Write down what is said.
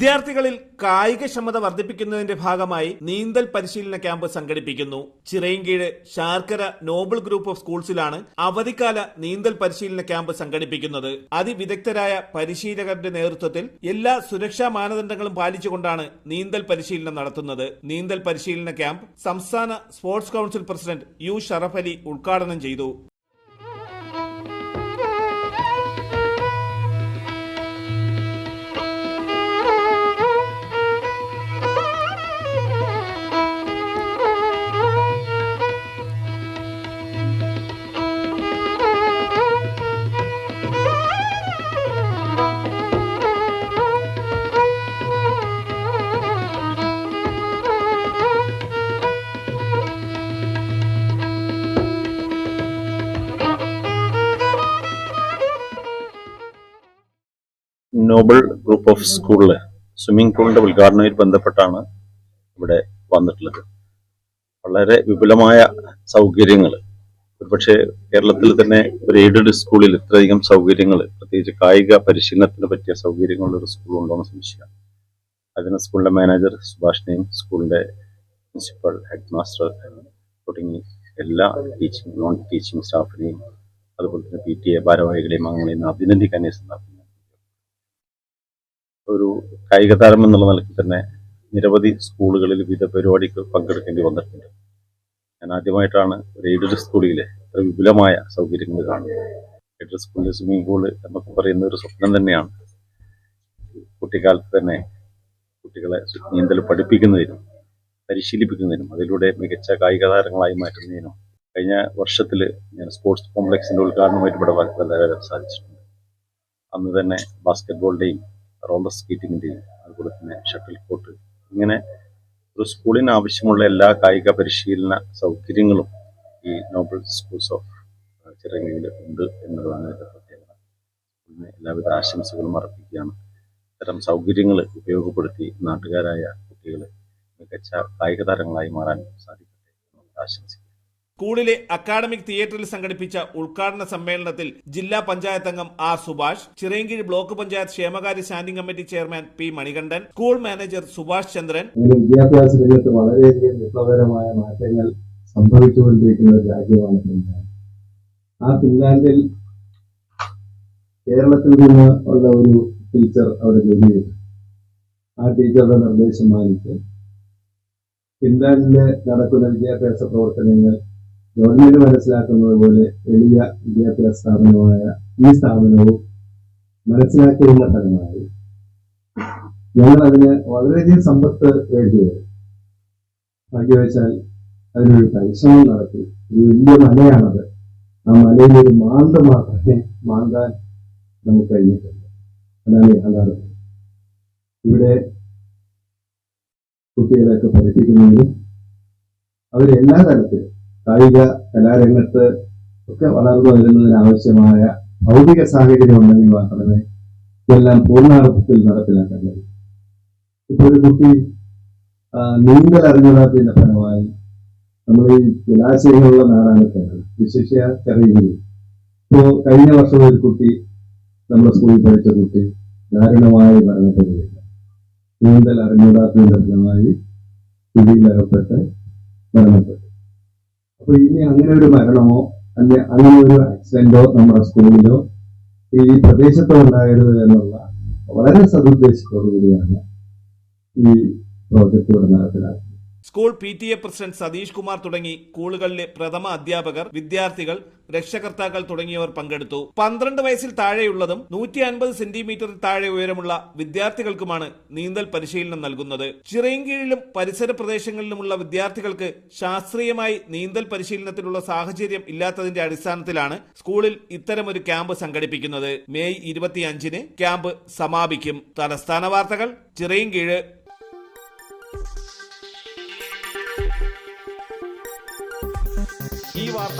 വിദ്യാർത്ഥികളിൽ കായികക്ഷമത വർദ്ധിപ്പിക്കുന്നതിന്റെ ഭാഗമായി നീന്തൽ പരിശീലന ക്യാമ്പ് സംഘടിപ്പിക്കുന്നു. Chirayinkeezhu Sarkara Noble Group of സ്കൂൾസിലാണ് അവധിക്കാല നീന്തൽ പരിശീലന ക്യാമ്പ് സംഘടിപ്പിക്കുന്നത്. അതിവിദഗ്ധരായ പരിശീലകരുടെ നേതൃത്വത്തിൽ എല്ലാ സുരക്ഷാ മാനദണ്ഡങ്ങളും പാലിച്ചുകൊണ്ടാണ് നീന്തൽ പരിശീലനം നടത്തുന്നത്. നീന്തൽ പരിശീലന ക്യാമ്പ് സംസ്ഥാന sports council president U Sharaf Ali ഉദ്ഘാടനം ചെയ്തു. നോബൽ ഗ്രൂപ്പ് ഓഫ് സ്കൂളിൽ സ്വിമ്മിംഗ് പൂളിന്റെ ഉദ്ഘാടനവുമായി ബന്ധപ്പെട്ടാണ് ഇവിടെ വന്നിട്ടുള്ളത്. വളരെ വിപുലമായ സൗകര്യങ്ങൾ ഒരുപക്ഷെ കേരളത്തിൽ തന്നെ ഒരു എയ്ഡഡ് സ്കൂളിൽ ഇത്രയധികം സൗകര്യങ്ങൾ പ്രത്യേകിച്ച് കായിക പരിശീലനത്തിന് പറ്റിയ സൗകര്യങ്ങളുള്ള ഒരു സ്കൂൾ ഉണ്ടോ എന്ന് സംശയമാണ് അതിന് സ്കൂളിന്റെ മാനേജർ സുഭാഷിനെയും സ്കൂളിന്റെ പ്രിൻസിപ്പൽ ഹെഡ് മാസ്റ്റർ തുടങ്ങി എല്ലാ ടീച്ചിങ് നോൺ ടീച്ചിങ് സ്റ്റാഫിനെയും അതുപോലെ തന്നെ പി ടി എ ഭാരവാഹികളെയും അംഗങ്ങളെയും അഭിനന്ദിക്കാൻ ഈ സന്ദർഭം ഒരു കായിക താരം എന്നുള്ള നിലയ്ക്ക് തന്നെ നിരവധി സ്കൂളുകളിൽ വിവിധ പരിപാടികൾ പങ്കെടുക്കേണ്ടി വന്നിട്ടുണ്ട്. ഞാൻ ആദ്യമായിട്ടാണ് ഒരു എയ്ഡഡ് സ്കൂളിലെ ഇത്ര വിപുലമായ സൗകര്യങ്ങൾ കാണുന്നത്. എയ്ഡഡ് സ്കൂളിലെ സ്വിമ്മിംഗ് പൂൾ എന്നൊക്കെ പറയുന്ന ഒരു സ്വപ്നം തന്നെയാണ്. കുട്ടിക്കാലത്ത് തന്നെ കുട്ടികളെ നീന്തൽ പഠിപ്പിക്കുന്നതിനും പരിശീലിപ്പിക്കുന്നതിനും അതിലൂടെ മികച്ച കായിക താരങ്ങളായി മാറ്റുന്നതിനും കഴിഞ്ഞ വർഷത്തിൽ ഞാൻ സ്പോർട്സ് കോംപ്ലക്സിന്റെ ഉദ്ഘാടനമായിട്ട് ഇവിടെ വളരെ സാധിച്ചിട്ടുണ്ട്. അന്ന് തന്നെ ബാസ്കറ്റ്ബോളിന്റെയും റോളർ സ്കീറ്റിങ്ങിന്റെയും അതുപോലെ തന്നെ ഷട്ടിൽ കോട്ട് ഇങ്ങനെ ഒരു സ്കൂളിന് ആവശ്യമുള്ള എല്ലാ കായിക പരിശീലന സൗകര്യങ്ങളും ഈ നോബൽ സ്കൂൾസ് ഓഫ് ചിറങ്ങയിൽ ഉണ്ട് എന്നുള്ളതാണ് ഇതിന്റെ പ്രത്യേകത. സ്കൂളിന് എല്ലാവിധ ആശംസകളും അർപ്പിക്കുകയാണ്. ഇത്തരം സൗകര്യങ്ങൾ ഉപയോഗപ്പെടുത്തി നാട്ടുകാരായ കുട്ടികൾ മികച്ച കായിക താരങ്ങളായി മാറാൻ സാധിക്കട്ടെ ആശംസിക്കുന്നു. സ്കൂളിലെ അക്കാഡമിക് തിയേറ്ററിൽ സംഘടിപ്പിച്ച ഉദ്ഘാടന സമ്മേളനത്തിൽ ജില്ലാ പഞ്ചായത്ത് അംഗം ആർ സുഭാഷ് ചിറയൻകീഴ് ബ്ലോക്ക് പഞ്ചായത്ത് ക്ഷേമകാര്യ standing committee chairman P Manikandan school manager Subhash Chandran. വിദ്യാഭ്യാസ രംഗത്ത് വളരെയധികം വിപ്ലവകരമായ മാറ്റങ്ങൾ സംഭവിച്ചുകൊണ്ടിരിക്കുന്ന ഒരു രാജ്യമാണ് ഫിൻലാൻഡ്. ആ ഫിൻലാൻഡിൽ കേരളത്തിൽ നിന്ന് ഉള്ള ഒരു ടീച്ചർ അവിടെ ജോലി ചെയ്തു. ആ ടീച്ചറുടെ നിർദ്ദേശം മാനിച്ച് ഫിൻലാൻഡിൽ നടക്കുന്ന വിദ്യാഭ്യാസ പ്രവർത്തനങ്ങൾ ഗവൺമെന്റ് മനസ്സിലാക്കുന്നത് പോലെ എളിയ വിദ്യാഭ്യാസ സ്ഥാപനമായ ഈ സ്ഥാപനവും മനസ്സിലാക്കിയതിന്റെ ഫലമായി ഞങ്ങൾ അതിന് വളരെയധികം സമ്പത്ത് വേണ്ടി വരും ഭാഗ്യവശാൽ അതിനൊരു പരിശ്രമം നടത്തി. ഒരു വലിയ മലയാണത്. ആ മലയിൽ ഒരു മാന്ത മാത്രമേ മാന്താൻ നമുക്ക് കഴിഞ്ഞിട്ടുള്ളൂ. അതാണ് യാഥാർത്ഥ്യം. ഇവിടെ കുട്ടികളെയൊക്കെ പഠിപ്പിക്കുന്നതിനും അവരെല്ലാ തരത്തിലും കായിക കലാരംഗത്ത് ഒക്കെ വളർന്നു വരുന്നതിന് ആവശ്യമായ ഭൗതിക സാഹചര്യം ഉണ്ടെങ്കിൽ മാത്രമേ ഇതെല്ലാം പൂർണാർത്ഥത്തിൽ നടപ്പിലാക്കാൻ കഴിയൂ. ഇപ്പൊ ഒരു കുട്ടി നീന്തൽ അറിഞ്ഞിടാത്തതിന്റെ ഫലമായി നമ്മൾ ഈ ജലാശയങ്ങളുള്ള നാടാണ് കേരളം. വിശേഷ ചെറിയ ഇപ്പോ കഴിഞ്ഞ വർഷം ഒരു കുട്ടി നമ്മുടെ സ്കൂളിൽ പഠിച്ച കുട്ടി ദാരുണമായി മരണപ്പെടുകയില്ല നീന്തൽ അറിഞ്ഞതാത്തിന്റെ ഫലമായി കുഴിയിലകപ്പെട്ട് മരണപ്പെട്ടു. അപ്പൊ ഇനി അങ്ങനെ ഒരു മരണമോ അല്ലെ അങ്ങനെ ഒരു ആക്സിഡന്റോ നമ്മുടെ സ്കൂളിലോ ഈ പ്രദേശത്തോ ഉണ്ടാകരുത് എന്നുള്ള വളരെ സതുദ്ദേശത്തോടു കൂടിയാണ് ഈ പ്രോജക്റ്റ് ഇവിടെ നടപ്പിലാക്കുന്നത്. School P T A president Satheesh Kumar തുടങ്ങി സ്കൂളുകളിലെ പ്രഥമ അധ്യാപകർ വിദ്യാർത്ഥികൾ രക്ഷകർത്താക്കൾ തുടങ്ങിയവർ പങ്കെടുത്തു. പന്ത്രണ്ട് വയസ്സിൽ താഴെയുള്ളതും നൂറ്റി അൻപത് സെന്റിമീറ്ററിൽ താഴെ ഉയരമുള്ള വിദ്യാർത്ഥികൾക്കുമാണ് നീന്തൽ പരിശീലനം നൽകുന്നത്. ചിറയൻകീഴിലും പരിസര പ്രദേശങ്ങളിലുമുള്ള വിദ്യാർത്ഥികൾക്ക് ശാസ്ത്രീയമായി നീന്തൽ പരിശീലനത്തിനുള്ള സാഹചര്യം ഇല്ലാത്തതിന്റെ അടിസ്ഥാനത്തിലാണ് സ്കൂളിൽ ഇത്തരമൊരു ക്യാമ്പ് സംഘടിപ്പിക്കുന്നത്. മെയ് ഇരുപത്തിയഞ്ചിന് ക്യാമ്പ് സമാപിക്കും. തലസ്ഥാന വാർത്തകൾ ചിറയൻകീഴ്